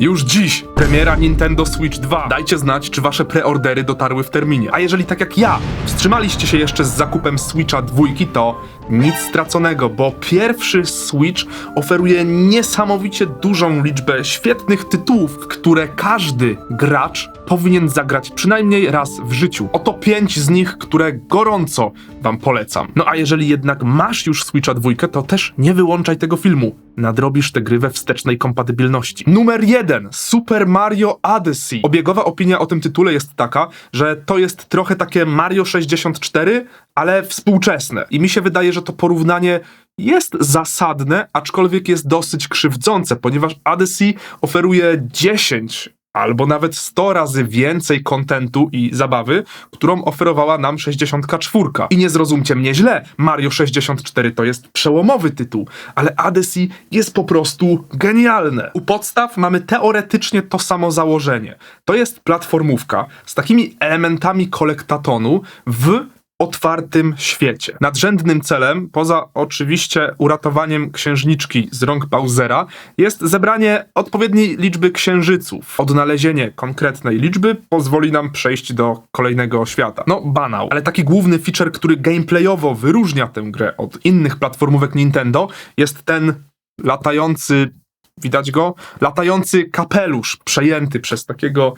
Już dziś premiera Nintendo Switch 2. Dajcie znać, czy wasze preordery dotarły w terminie. A jeżeli tak jak ja, wstrzymaliście się jeszcze z zakupem Switcha 2, to nic straconego, bo pierwszy Switch oferuje niesamowicie dużą liczbę świetnych tytułów, które każdy gracz powinien zagrać przynajmniej raz w życiu. Oto pięć z nich, które gorąco wam polecam. No a jeżeli jednak masz już Switcha 2, to też nie wyłączaj tego filmu. Nadrobisz tę gry we wstecznej kompatybilności. Numer jeden: Super Mario Odyssey. Obiegowa opinia o tym tytule jest taka, że to jest trochę takie Mario 64, ale współczesne. I mi się wydaje, że to porównanie jest zasadne, aczkolwiek jest dosyć krzywdzące, ponieważ Odyssey oferuje 10 albo nawet 100 razy więcej kontentu i zabawy, którą oferowała nam 64. I nie zrozumcie mnie źle, Mario 64 to jest przełomowy tytuł, ale Odyssey jest po prostu genialne. U podstaw mamy teoretycznie to samo założenie. To jest platformówka z takimi elementami kolektatonu w otwartym świecie. Nadrzędnym celem, poza oczywiście uratowaniem księżniczki z rąk Bowsera, jest zebranie odpowiedniej liczby księżyców. Odnalezienie konkretnej liczby pozwoli nam przejść do kolejnego świata. No, banał, ale taki główny feature, który gameplayowo wyróżnia tę grę od innych platformówek Nintendo, jest ten latający widać go? Latający kapelusz przejęty przez takiego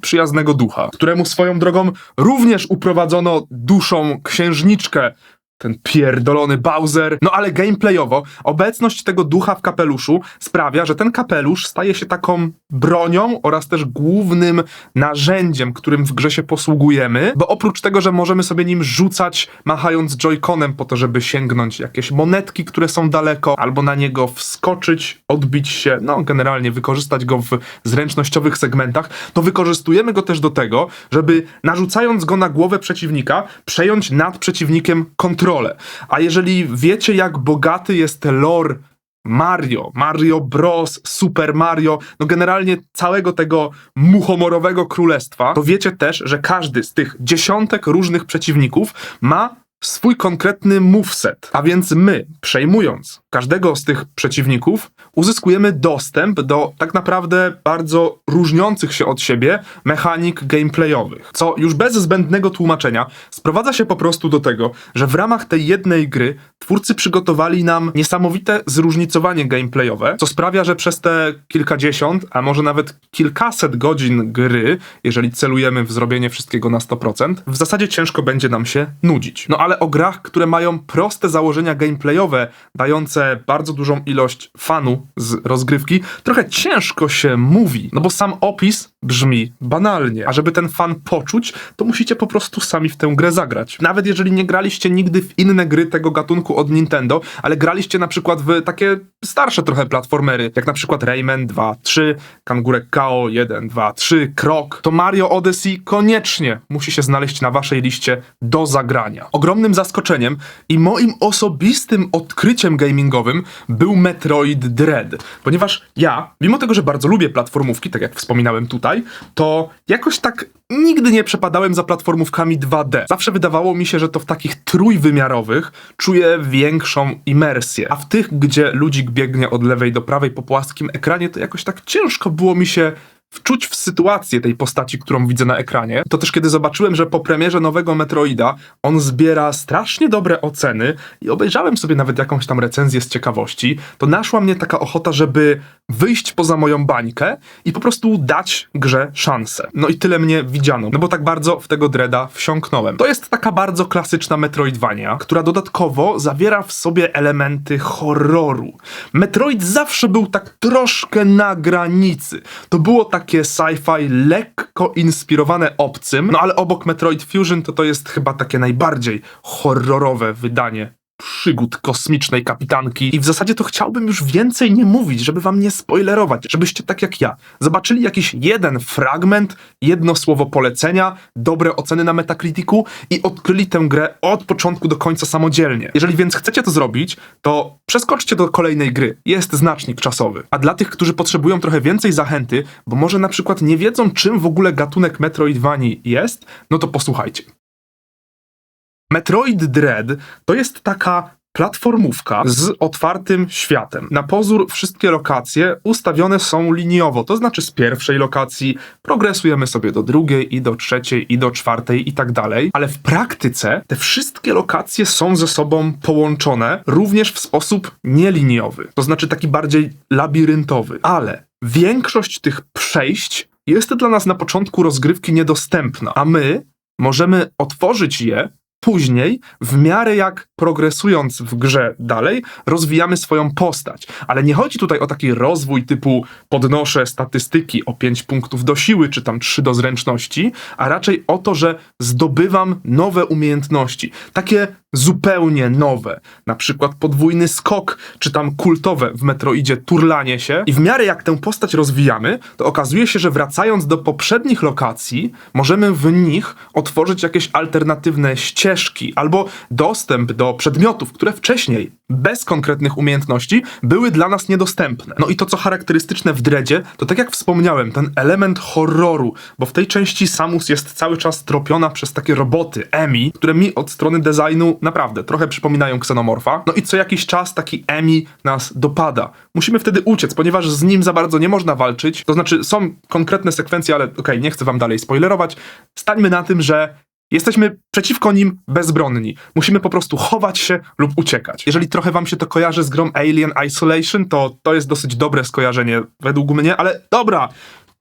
przyjaznego ducha, któremu swoją drogą również uprowadzono duszą księżniczkę. Ten pierdolony Bowser. No ale gameplayowo obecność tego ducha w kapeluszu sprawia, że ten kapelusz staje się taką bronią oraz też głównym narzędziem, którym w grze się posługujemy, bo oprócz tego, że możemy sobie nim rzucać machając joyconem po to, żeby sięgnąć jakieś monetki, które są daleko, albo na niego wskoczyć, odbić się, no generalnie wykorzystać go w zręcznościowych segmentach, to wykorzystujemy go też do tego, żeby narzucając go na głowę przeciwnika, przejąć nad przeciwnikiem kontrolę. A jeżeli wiecie, jak bogaty jest lore Mario, Mario Bros, Super Mario, no generalnie całego tego muchomorowego królestwa, to wiecie też, że każdy z tych dziesiątek różnych przeciwników ma swój konkretny moveset. A więc my, przejmując każdego z tych przeciwników, uzyskujemy dostęp do tak naprawdę bardzo różniących się od siebie mechanik gameplayowych. Co już bez zbędnego tłumaczenia sprowadza się po prostu do tego, że w ramach tej jednej gry twórcy przygotowali nam niesamowite zróżnicowanie gameplayowe, co sprawia, że przez te kilkadziesiąt, a może nawet kilkaset godzin gry, jeżeli celujemy w zrobienie wszystkiego na 100%, w zasadzie ciężko będzie nam się nudzić. No ale o grach, które mają proste założenia gameplayowe, dające bardzo dużą ilość fanu z rozgrywki, trochę ciężko się mówi, no bo sam opis brzmi banalnie, a żeby ten fan poczuć, to musicie po prostu sami w tę grę zagrać. Nawet jeżeli nie graliście nigdy w inne gry tego gatunku od Nintendo, ale graliście na przykład w takie starsze trochę platformery, jak na przykład Rayman 2, 3, Kangurek KO 1, 2, 3, Krok, to Mario Odyssey koniecznie musi się znaleźć na waszej liście do zagrania. Ogromnym zaskoczeniem i moim osobistym odkryciem gamingowym był Metroid Dread, ponieważ ja, mimo tego, że bardzo lubię platformówki, tak jak wspominałem tutaj, to jakoś tak nigdy nie przepadałem za platformówkami 2D. Zawsze wydawało mi się, że to w takich trójwymiarowych czuję większą imersję, a w tych, gdzie ludzik biegnie od lewej do prawej po płaskim ekranie, to jakoś tak ciężko było mi się wczuć w sytuację tej postaci, którą widzę na ekranie. To też kiedy zobaczyłem, że po premierze nowego Metroida on zbiera strasznie dobre oceny i obejrzałem sobie nawet jakąś tam recenzję z ciekawości, to naszła mnie taka ochota, żeby wyjść poza moją bańkę i po prostu dać grze szansę. No i tyle mnie widziano, no bo tak bardzo w tego Dreada wsiąknąłem. To jest taka bardzo klasyczna Metroidvania, która dodatkowo zawiera w sobie elementy horroru. Metroid zawsze był tak troszkę na granicy. To było takie sci-fi lekko inspirowane obcym, no ale obok Metroid Fusion to to jest chyba takie najbardziej horrorowe wydanie przygód kosmicznej kapitanki i w zasadzie to chciałbym już więcej nie mówić, żeby wam nie spoilerować, żebyście tak jak ja zobaczyli jakiś jeden fragment, jedno słowo polecenia, dobre oceny na Metacriticu i odkryli tę grę od początku do końca samodzielnie. Jeżeli więc chcecie to zrobić, to przeskoczcie do kolejnej gry. Jest znacznik czasowy. A dla tych, którzy potrzebują trochę więcej zachęty, bo może na przykład nie wiedzą czym w ogóle gatunek Metroidvanii jest, no to posłuchajcie. Metroid Dread to jest taka platformówka z otwartym światem. Na pozór wszystkie lokacje ustawione są liniowo, to znaczy z pierwszej lokacji progresujemy sobie do drugiej i do trzeciej i do czwartej i tak dalej, ale w praktyce te wszystkie lokacje są ze sobą połączone również w sposób nieliniowy, to znaczy taki bardziej labiryntowy, ale większość tych przejść jest dla nas na początku rozgrywki niedostępna, a my możemy otworzyć je później, w miarę jak progresując w grze dalej, rozwijamy swoją postać. Ale nie chodzi tutaj o taki rozwój typu podnoszę statystyki o 5 punktów do siły, czy tam 3 do zręczności, a raczej o to, że zdobywam nowe umiejętności. Takie zupełnie nowe. Na przykład podwójny skok, czy tam kultowe w Metroidzie turlanie się. I w miarę jak tę postać rozwijamy, to okazuje się, że wracając do poprzednich lokacji, możemy w nich otworzyć jakieś alternatywne ścieżki albo dostęp do przedmiotów, które wcześniej, bez konkretnych umiejętności, były dla nas niedostępne. No i to, co charakterystyczne w Dredzie, to tak jak wspomniałem, ten element horroru, bo w tej części Samus jest cały czas tropiona przez takie roboty, Emi, które mi od strony designu naprawdę trochę przypominają ksenomorfa. No i co jakiś czas taki Emi nas dopada. Musimy wtedy uciec, ponieważ z nim za bardzo nie można walczyć. To znaczy, są konkretne sekwencje, ale okej, okay, nie chcę wam dalej spoilerować. Stańmy na tym, że Jesteśmy przeciwko nim bezbronni. Musimy po prostu chować się lub uciekać. Jeżeli trochę wam się to kojarzy z grą Alien Isolation, to to jest dosyć dobre skojarzenie według mnie, ale dobra,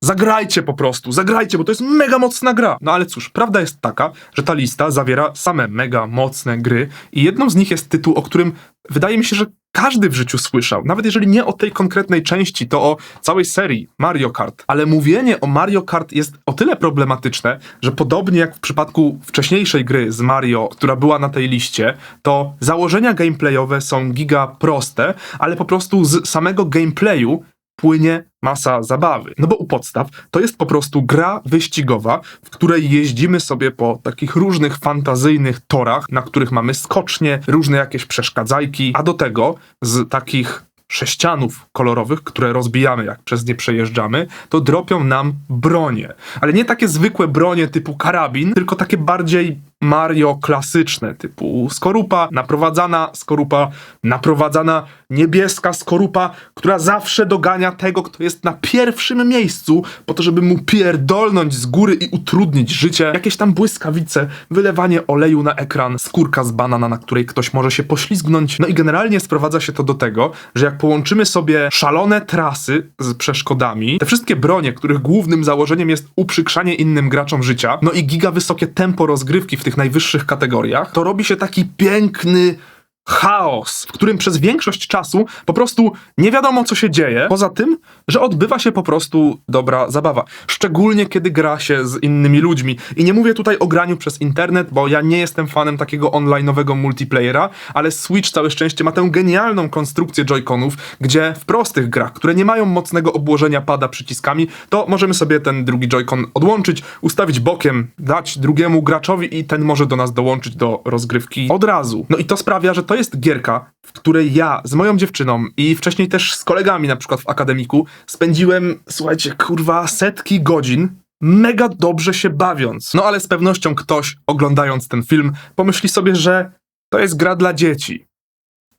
Zagrajcie po prostu, zagrajcie, bo to jest mega mocna gra. No ale cóż, prawda jest taka, że ta lista zawiera same mega mocne gry i jedną z nich jest tytuł, o którym wydaje mi się, że każdy w życiu słyszał. Nawet jeżeli nie o tej konkretnej części, to o całej serii Mario Kart. Ale mówienie o Mario Kart jest o tyle problematyczne, że podobnie jak w przypadku wcześniejszej gry z Mario, która była na tej liście, to założenia gameplayowe są giga proste, ale po prostu z samego gameplayu płynie masa zabawy. No bo u podstaw to jest po prostu gra wyścigowa, w której jeździmy sobie po takich różnych fantazyjnych torach, na których mamy skocznie, różne jakieś przeszkadzajki, a do tego z takich sześcianów kolorowych, które rozbijamy, jak przez nie przejeżdżamy, to dropią nam bronie. Ale nie takie zwykłe bronie typu karabin, tylko takie bardziej Mario klasyczne, typu skorupa, naprowadzana skorupa, naprowadzana niebieska skorupa, która zawsze dogania tego, kto jest na pierwszym miejscu, po to, żeby mu pierdolnąć z góry i utrudnić życie. Jakieś tam błyskawice, wylewanie oleju na ekran, skórka z banana, na której ktoś może się poślizgnąć. No i generalnie sprowadza się to do tego, że jak połączymy sobie szalone trasy z przeszkodami, te wszystkie bronie, których głównym założeniem jest uprzykrzanie innym graczom życia, no i giga wysokie tempo rozgrywki w tych najwyższych kategoriach, to robi się taki piękny chaos, w którym przez większość czasu po prostu nie wiadomo, co się dzieje, poza tym, że odbywa się po prostu dobra zabawa. Szczególnie, kiedy gra się z innymi ludźmi. I nie mówię tutaj o graniu przez internet, bo ja nie jestem fanem takiego online'owego multiplayera, ale Switch całe szczęście ma tę genialną konstrukcję joyconów, gdzie w prostych grach, które nie mają mocnego obłożenia pada przyciskami, to możemy sobie ten drugi joycon odłączyć, ustawić bokiem, dać drugiemu graczowi i ten może do nas dołączyć do rozgrywki od razu. No i to sprawia, że to jest gierka, w której ja z moją dziewczyną i wcześniej też z kolegami na przykład w akademiku spędziłem, słuchajcie, kurwa, setki godzin mega dobrze się bawiąc. No ale z pewnością ktoś oglądając ten film pomyśli sobie, że to jest gra dla dzieci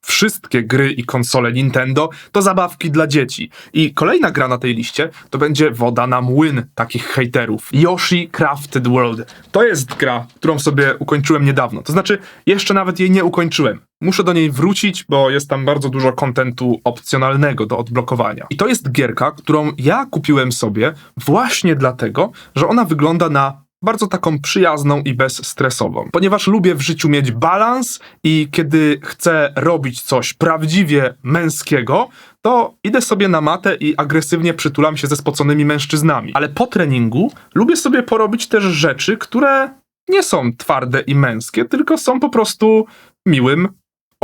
wszystkie gry i konsole Nintendo to zabawki dla dzieci. I kolejna gra na tej liście to będzie woda na młyn takich hejterów. Yoshi Crafted World. To jest gra, którą sobie ukończyłem niedawno. To znaczy, jeszcze nawet jej nie ukończyłem. Muszę do niej wrócić, bo jest tam bardzo dużo kontentu opcjonalnego do odblokowania. I to jest gierka, którą ja kupiłem sobie właśnie dlatego, że ona wygląda na bardzo taką przyjazną i bezstresową. Ponieważ lubię w życiu mieć balans i kiedy chcę robić coś prawdziwie męskiego, to idę sobie na matę i agresywnie przytulam się ze spoconymi mężczyznami. Ale po treningu lubię sobie porobić też rzeczy, które nie są twarde i męskie, tylko są po prostu miłym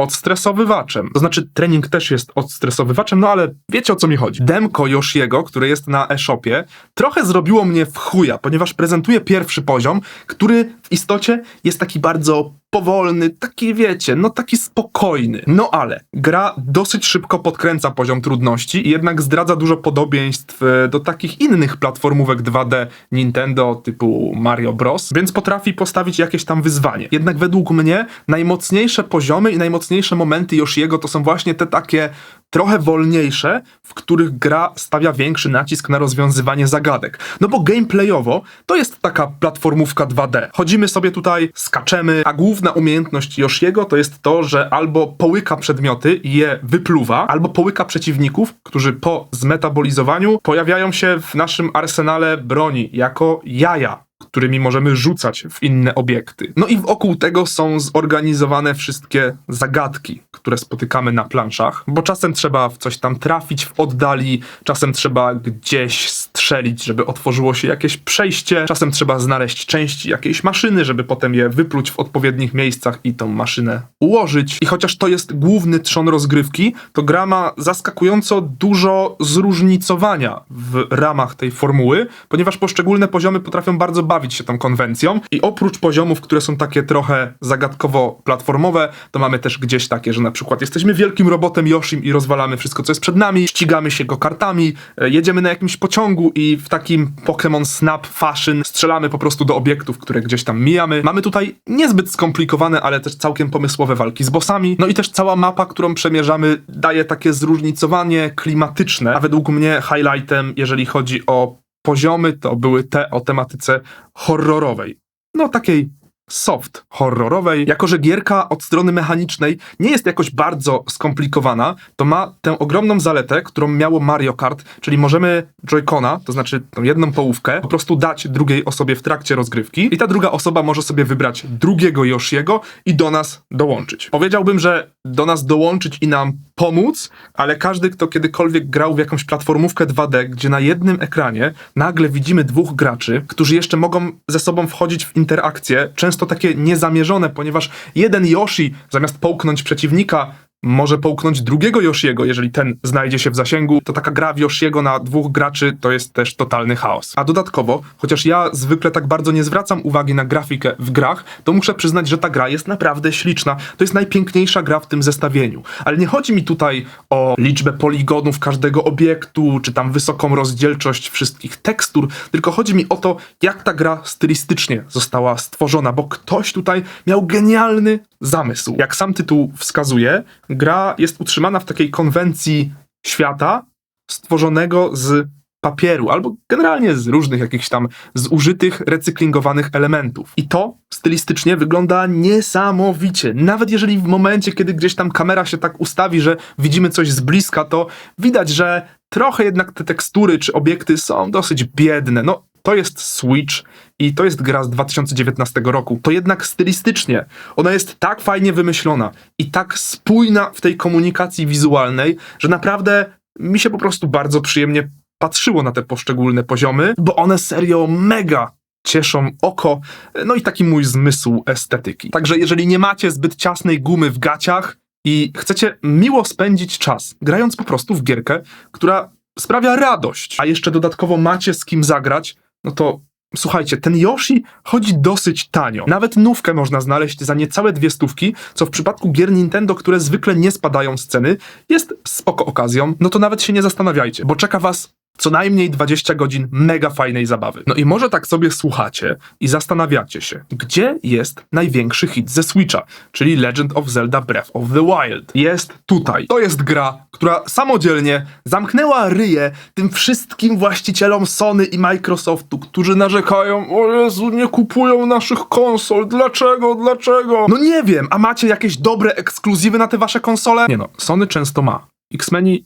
odstresowywaczem. To znaczy, trening też jest odstresowywaczem, no ale wiecie o co mi chodzi. Demko Yoshiego, które jest na e-shopie, trochę zrobiło mnie w chuja, ponieważ prezentuje pierwszy poziom, który w istocie jest taki bardzo powolny, taki wiecie, no taki spokojny. No ale gra dosyć szybko podkręca poziom trudności i jednak zdradza dużo podobieństw e, do takich innych platformówek 2D Nintendo typu Mario Bros, więc potrafi postawić jakieś tam wyzwanie. Jednak według mnie najmocniejsze poziomy i najmocniejsze momenty Yoshiego to są właśnie te takie trochę wolniejsze, w których gra stawia większy nacisk na rozwiązywanie zagadek. No bo gameplayowo to jest taka platformówka 2D. Chodzimy sobie tutaj, skaczemy, a główna umiejętność Yoshiego to jest to, że albo połyka przedmioty i je wypluwa, albo połyka przeciwników, którzy po zmetabolizowaniu pojawiają się w naszym arsenale broni jako jaja którymi możemy rzucać w inne obiekty. No i wokół tego są zorganizowane wszystkie zagadki, które spotykamy na planszach, bo czasem trzeba w coś tam trafić w oddali, czasem trzeba gdzieś strzelić, żeby otworzyło się jakieś przejście, czasem trzeba znaleźć części jakiejś maszyny, żeby potem je wypluć w odpowiednich miejscach i tą maszynę ułożyć. I chociaż to jest główny trzon rozgrywki, to gra ma zaskakująco dużo zróżnicowania w ramach tej formuły, ponieważ poszczególne poziomy potrafią bardzo bawić się tą konwencją. I oprócz poziomów, które są takie trochę zagadkowo-platformowe, to mamy też gdzieś takie, że na przykład jesteśmy wielkim robotem Yoshim i rozwalamy wszystko, co jest przed nami, ścigamy się go kartami, e, jedziemy na jakimś pociągu i w takim Pokémon Snap fashion strzelamy po prostu do obiektów, które gdzieś tam mijamy. Mamy tutaj niezbyt skomplikowane, ale też całkiem pomysłowe walki z bossami, no i też cała mapa, którą przemierzamy, daje takie zróżnicowanie klimatyczne, a według mnie highlightem, jeżeli chodzi o poziomy to były te o tematyce horrorowej. No takiej soft horrorowej. Jako, że gierka od strony mechanicznej nie jest jakoś bardzo skomplikowana, to ma tę ogromną zaletę, którą miało Mario Kart, czyli możemy Joy-Cona, to znaczy tą jedną połówkę, po prostu dać drugiej osobie w trakcie rozgrywki i ta druga osoba może sobie wybrać drugiego Yoshiego i do nas dołączyć. Powiedziałbym, że do nas dołączyć i nam pomóc, ale każdy, kto kiedykolwiek grał w jakąś platformówkę 2D, gdzie na jednym ekranie nagle widzimy dwóch graczy, którzy jeszcze mogą ze sobą wchodzić w interakcje, często takie niezamierzone, ponieważ jeden Yoshi zamiast połknąć przeciwnika, może połknąć drugiego Yoshiego, jeżeli ten znajdzie się w zasięgu, to taka gra w Yoshiego na dwóch graczy to jest też totalny chaos. A dodatkowo, chociaż ja zwykle tak bardzo nie zwracam uwagi na grafikę w grach, to muszę przyznać, że ta gra jest naprawdę śliczna. To jest najpiękniejsza gra w tym zestawieniu. Ale nie chodzi mi tutaj o liczbę poligonów każdego obiektu, czy tam wysoką rozdzielczość wszystkich tekstur, tylko chodzi mi o to, jak ta gra stylistycznie została stworzona, bo ktoś tutaj miał genialny zamysł. Jak sam tytuł wskazuje, gra jest utrzymana w takiej konwencji świata stworzonego z papieru, albo generalnie z różnych jakichś tam zużytych, recyklingowanych elementów. I to stylistycznie wygląda niesamowicie. Nawet jeżeli w momencie, kiedy gdzieś tam kamera się tak ustawi, że widzimy coś z bliska, to widać, że trochę jednak te tekstury czy obiekty są dosyć biedne. No, to jest Switch i to jest gra z 2019 roku. To jednak stylistycznie ona jest tak fajnie wymyślona i tak spójna w tej komunikacji wizualnej, że naprawdę mi się po prostu bardzo przyjemnie patrzyło na te poszczególne poziomy, bo one serio mega cieszą oko, no i taki mój zmysł estetyki. Także jeżeli nie macie zbyt ciasnej gumy w gaciach i chcecie miło spędzić czas, grając po prostu w gierkę, która sprawia radość, a jeszcze dodatkowo macie z kim zagrać, no to słuchajcie, ten Yoshi chodzi dosyć tanio. Nawet nówkę można znaleźć za niecałe dwie stówki, co w przypadku gier Nintendo, które zwykle nie spadają z ceny, jest spoko okazją. No to nawet się nie zastanawiajcie, bo czeka was co najmniej 20 godzin mega fajnej zabawy. No i może tak sobie słuchacie i zastanawiacie się, gdzie jest największy hit ze Switcha, czyli Legend of Zelda Breath of the Wild. Jest tutaj. To jest gra, która samodzielnie zamknęła ryje tym wszystkim właścicielom Sony i Microsoftu, którzy narzekają, o Jezu, nie kupują naszych konsol, dlaczego, dlaczego? No nie wiem, a macie jakieś dobre ekskluzywy na te wasze konsole? Nie no, Sony często ma. X-Meni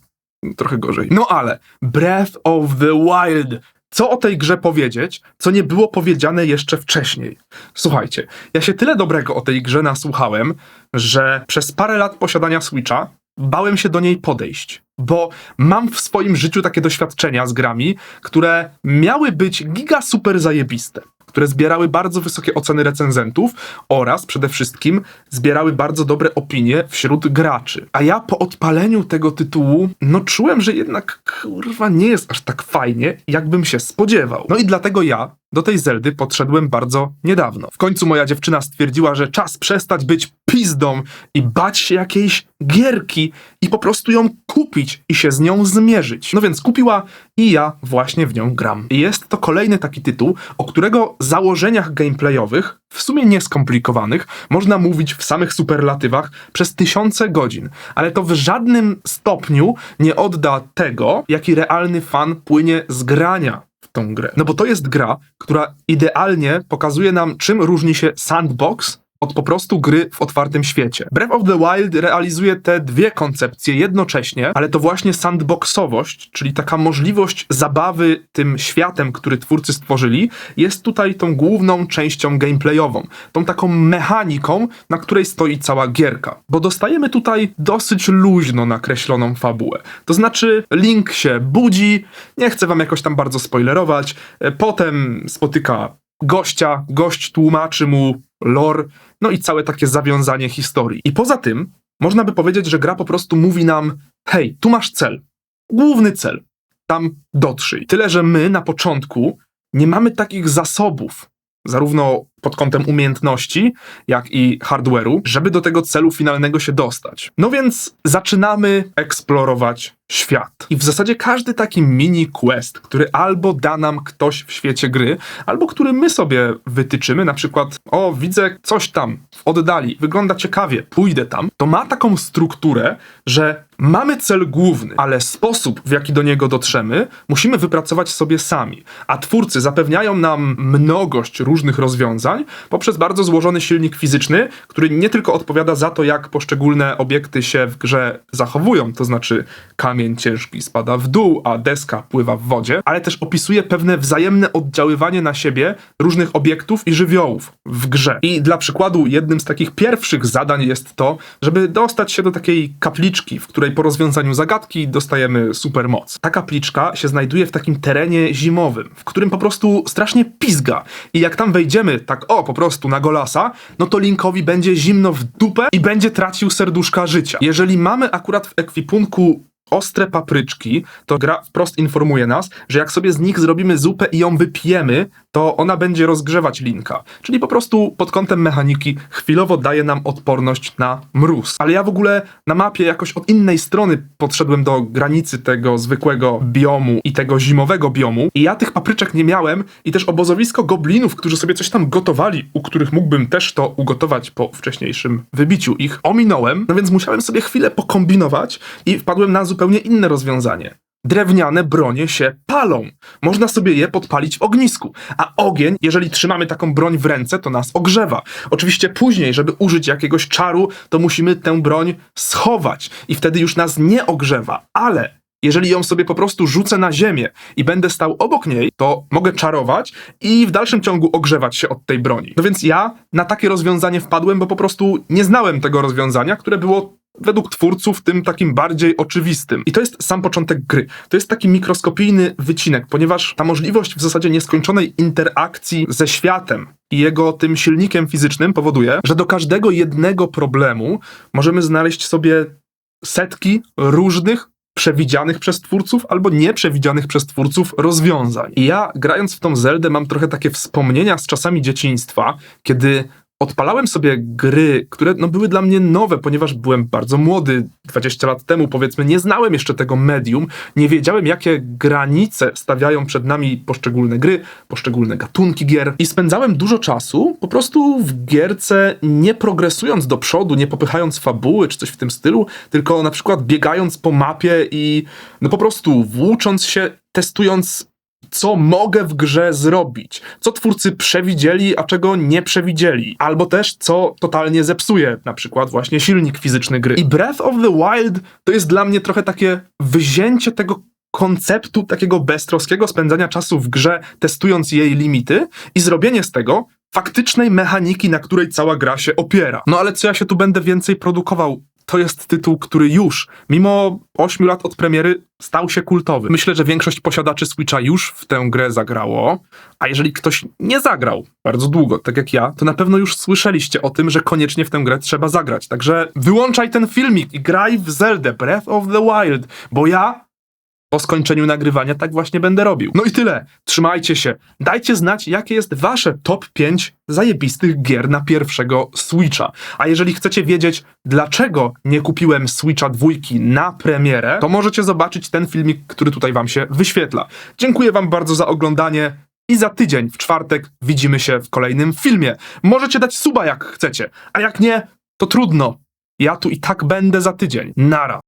trochę gorzej. No ale Breath of the Wild. Co o tej grze powiedzieć, co nie było powiedziane jeszcze wcześniej? Słuchajcie, ja się tyle dobrego o tej grze nasłuchałem, że przez parę lat posiadania Switcha bałem się do niej podejść, bo mam w swoim życiu takie doświadczenia z grami, które miały być giga super zajebiste które zbierały bardzo wysokie oceny recenzentów oraz przede wszystkim zbierały bardzo dobre opinie wśród graczy. A ja po odpaleniu tego tytułu, no czułem, że jednak kurwa nie jest aż tak fajnie, jakbym się spodziewał. No i dlatego ja do tej Zeldy podszedłem bardzo niedawno. W końcu moja dziewczyna stwierdziła, że czas przestać być pizdą i bać się jakiejś gierki i po prostu ją kupić i się z nią zmierzyć. No więc kupiła i ja właśnie w nią gram. Jest to kolejny taki tytuł, o którego założeniach gameplayowych, w sumie nieskomplikowanych, można mówić w samych superlatywach przez tysiące godzin, ale to w żadnym stopniu nie odda tego, jaki realny fan płynie z grania tą grę. No bo to jest gra, która idealnie pokazuje nam, czym różni się sandbox od po prostu gry w otwartym świecie. Breath of the Wild realizuje te dwie koncepcje jednocześnie, ale to właśnie sandboxowość, czyli taka możliwość zabawy tym światem, który twórcy stworzyli, jest tutaj tą główną częścią gameplayową, tą taką mechaniką, na której stoi cała gierka. Bo dostajemy tutaj dosyć luźno nakreśloną fabułę. To znaczy, Link się budzi, nie chcę wam jakoś tam bardzo spoilerować, e, potem spotyka gościa, gość tłumaczy mu lore, no i całe takie zawiązanie historii. I poza tym, można by powiedzieć, że gra po prostu mówi nam: hej, tu masz cel. Główny cel. Tam dotrzyj. Tyle, że my na początku nie mamy takich zasobów, zarówno pod kątem umiejętności, jak i hardware'u, żeby do tego celu finalnego się dostać. No więc zaczynamy eksplorować świat. I w zasadzie każdy taki mini quest, który albo da nam ktoś w świecie gry, albo który my sobie wytyczymy, na przykład, o, widzę coś tam w oddali, wygląda ciekawie, pójdę tam, to ma taką strukturę, że mamy cel główny, ale sposób, w jaki do niego dotrzemy, musimy wypracować sobie sami. A twórcy zapewniają nam mnogość różnych rozwiązań poprzez bardzo złożony silnik fizyczny, który nie tylko odpowiada za to, jak poszczególne obiekty się w grze zachowują, to znaczy kamień ciężki spada w dół, a deska pływa w wodzie, ale też opisuje pewne wzajemne oddziaływanie na siebie różnych obiektów i żywiołów w grze. I dla przykładu, jednym z takich pierwszych zadań jest to, żeby dostać się do takiej kapliczki, w której po rozwiązaniu zagadki dostajemy supermoc. Ta kapliczka się znajduje w takim terenie zimowym, w którym po prostu strasznie pizga. I jak tam wejdziemy tak o, po prostu na golasa, no to Linkowi będzie zimno w dupę i będzie tracił serduszka życia. Jeżeli mamy akurat w ekwipunku ostre papryczki, to gra wprost informuje nas, że jak sobie z nich zrobimy zupę i ją wypijemy, to ona będzie rozgrzewać linka. Czyli po prostu pod kątem mechaniki chwilowo daje nam odporność na mróz. Ale ja w ogóle na mapie jakoś od innej strony podszedłem do granicy tego zwykłego biomu i tego zimowego biomu i ja tych papryczek nie miałem i też obozowisko goblinów, którzy sobie coś tam gotowali, u których mógłbym też to ugotować po wcześniejszym wybiciu ich, ominąłem, no więc musiałem sobie chwilę pokombinować i wpadłem na zupełnie inne rozwiązanie. Drewniane bronie się palą. Można sobie je podpalić w ognisku. A ogień, jeżeli trzymamy taką broń w ręce, to nas ogrzewa. Oczywiście później, żeby użyć jakiegoś czaru, to musimy tę broń schować i wtedy już nas nie ogrzewa. Ale jeżeli ją sobie po prostu rzucę na ziemię i będę stał obok niej, to mogę czarować i w dalszym ciągu ogrzewać się od tej broni. No więc ja na takie rozwiązanie wpadłem, bo po prostu nie znałem tego rozwiązania, które było według twórców tym takim bardziej oczywistym. I to jest sam początek gry. To jest taki mikroskopijny wycinek, ponieważ ta możliwość w zasadzie nieskończonej interakcji ze światem i jego tym silnikiem fizycznym powoduje, że do każdego jednego problemu możemy znaleźć sobie setki różnych przewidzianych przez twórców albo nieprzewidzianych przez twórców rozwiązań. I ja grając w tą Zeldę mam trochę takie wspomnienia z czasami dzieciństwa, kiedy odpalałem sobie gry, które no, były dla mnie nowe, ponieważ byłem bardzo młody, 20 lat temu powiedzmy, nie znałem jeszcze tego medium, nie wiedziałem jakie granice stawiają przed nami poszczególne gry, poszczególne gatunki gier i spędzałem dużo czasu po prostu w gierce nie progresując do przodu, nie popychając fabuły czy coś w tym stylu, tylko na przykład biegając po mapie i no po prostu włócząc się, testując co mogę w grze zrobić, co twórcy przewidzieli, a czego nie przewidzieli, albo też co totalnie zepsuje, na przykład właśnie silnik fizyczny gry. I Breath of the Wild to jest dla mnie trochę takie wyzięcie tego konceptu takiego beztroskiego spędzania czasu w grze, testując jej limity i zrobienie z tego faktycznej mechaniki, na której cała gra się opiera. No ale co ja się tu będę więcej produkował? To jest tytuł, który już, mimo 8 lat od premiery, stał się kultowy. Myślę, że większość posiadaczy Switcha już w tę grę zagrało, a jeżeli ktoś nie zagrał bardzo długo, tak jak ja, to na pewno już słyszeliście o tym, że koniecznie w tę grę trzeba zagrać. Także wyłączaj ten filmik i graj w Zelda Breath of the Wild, bo ja po skończeniu nagrywania tak właśnie będę robił. No i tyle. Trzymajcie się. Dajcie znać, jakie jest wasze top 5 zajebistych gier na pierwszego Switcha. A jeżeli chcecie wiedzieć, dlaczego nie kupiłem Switcha dwójki na premierę, to możecie zobaczyć ten filmik, który tutaj wam się wyświetla. Dziękuję wam bardzo za oglądanie. I za tydzień, w czwartek, widzimy się w kolejnym filmie. Możecie dać suba jak chcecie, a jak nie, to trudno. Ja tu i tak będę za tydzień. Nara.